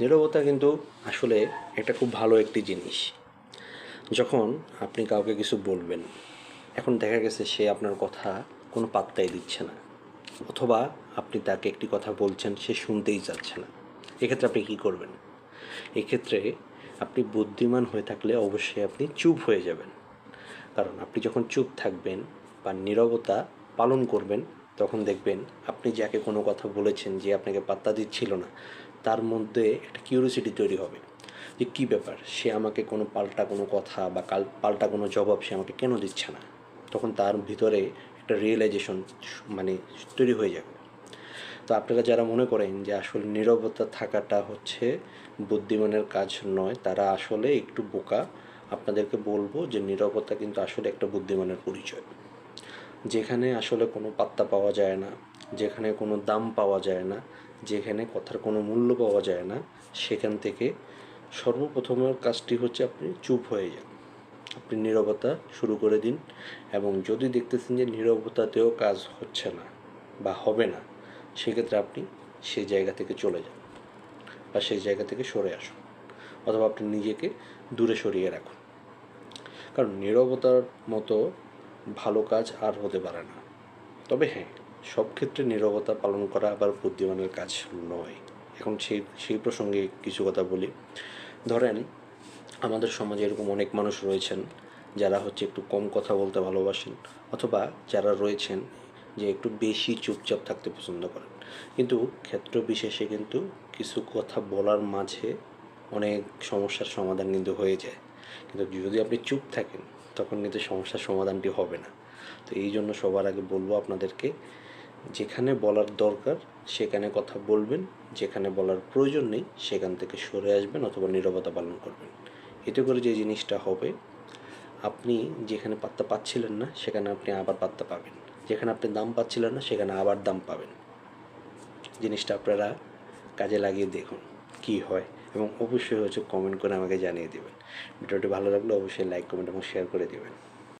নীরবতা কিন্তু আসলে এটা খুব ভালো একটি জিনিস। যখন আপনি কাউকে কিছু বলবেন, এখন দেখা গেছে সে আপনার কথা কোনো পাত্তাই দিচ্ছে না, অথবা আপনি তাকে একটি কথা বলছেন, সে শুনতেই চাচ্ছে না। এক্ষেত্রে আপনি কী করবেন? এক্ষেত্রে আপনি বুদ্ধিমান হয়ে থাকলে অবশ্যই আপনি চুপ হয়ে যাবেন। কারণ আপনি যখন চুপ থাকবেন বা নীরবতা পালন করবেন, তখন দেখবেন আপনি যাকে কোনো কথা বলেছেন যে আপনাকে পাত্তা দিচ্ছিল না তার মধ্যে একটা কিউরিয়াসিটি তৈরি হবে যে কী ব্যাপার? সে আমাকে কোনো পাল্টা কোনো কথা বা কাল, পাল্টা কোনো জবাব সে আমাকে কেন দিচ্ছে না? তখন তার ভিতরে একটা রিয়েলাইজেশন মানে তৈরি হয়ে যাবে। তো আপনারা যারা মনে করেন যে আসলে নীরবতা থাকাটা হচ্ছে বুদ্ধিমানের কাজ নয়, তারা আসলে একটু বোকা। আপনাদেরকে বলব যে নীরবতা কিন্তু আসলে একটা বুদ্ধিমানের পরিচয়। যেখানে আসলে কোনো পাত্তা পাওয়া যায় না, যেখানে কোনো দাম পাওয়া যায় না যেখানে কথার কোনো মূল্য পাওয়া যায় না, সেখান থেকে সর্বপ্রথমের কাজটি হচ্ছে আপনি চুপ হয়ে যান। আপনি নীরবতা শুরু করে দিন এবং যদি দেখতেছেন যে নীরবতাতেও কাজ হচ্ছে না বা হবে না, সেক্ষেত্রে আপনি সেই জায়গা থেকে চলে যান বা সেই জায়গা থেকে সরে আসুন অথবা আপনি নিজেকে দূরে সরিয়ে রাখুন। কারণ নীরবতার মতো ভালো কাজ আর হতে পারে না। তবে হ্যাঁ সব ক্ষেত্রে নীরবতা পালন করা আবার বুদ্ধিমানের কাজ নয়। এখন সেই সেই প্রসঙ্গে কিছু কথা বলি। ধরেন, আমাদের সমাজে এরকম অনেক মানুষ রয়েছেন, যারা হচ্ছে একটু কম কথা বলতে ভালোবাসেন, অথবা যারা রয়েছেন যে একটু বেশি চুপচাপ থাকতে পছন্দ করেন। কিন্তু ক্ষেত্র বিশেষে কিন্তু কিছু কথা বলার মাঝে অনেক সমস্যার সমাধান কিন্তু হয়ে যায়। কিন্তু যদি আপনি চুপ থাকেন, তখন কিন্তু সমস্যার সমাধানটি হবে না। তো এই জন্য সবার আগে বলব আপনাদেরকে যেখানে বলার দরকার, সেখানে কথা বলবেন, যেখানে বলার প্রয়োজন নেই, সেখান থেকে সরে আসবেন অথবা নীরবতা পালন করবেন। এতে করে যে জিনিসটা হবে, আপনি যেখানে পাত্তা পাচ্ছিলেন না, সেখানে আপনি আবার পাত্তা পাবেন। যেখানে আপনি দাম পাচ্ছিলেন না, সেখানে আবার দাম পাবেন। জিনিসটা আপনারা কাজে লাগিয়ে দেখুন, কি হয় এবং অবশ্যই হচ্ছে কমেন্ট করে আমাকে জানিয়ে দেবেন। ভিডিওটি ভালো লাগলে অবশ্যই লাইক কমেন্ট এবং শেয়ার করে দেবেন।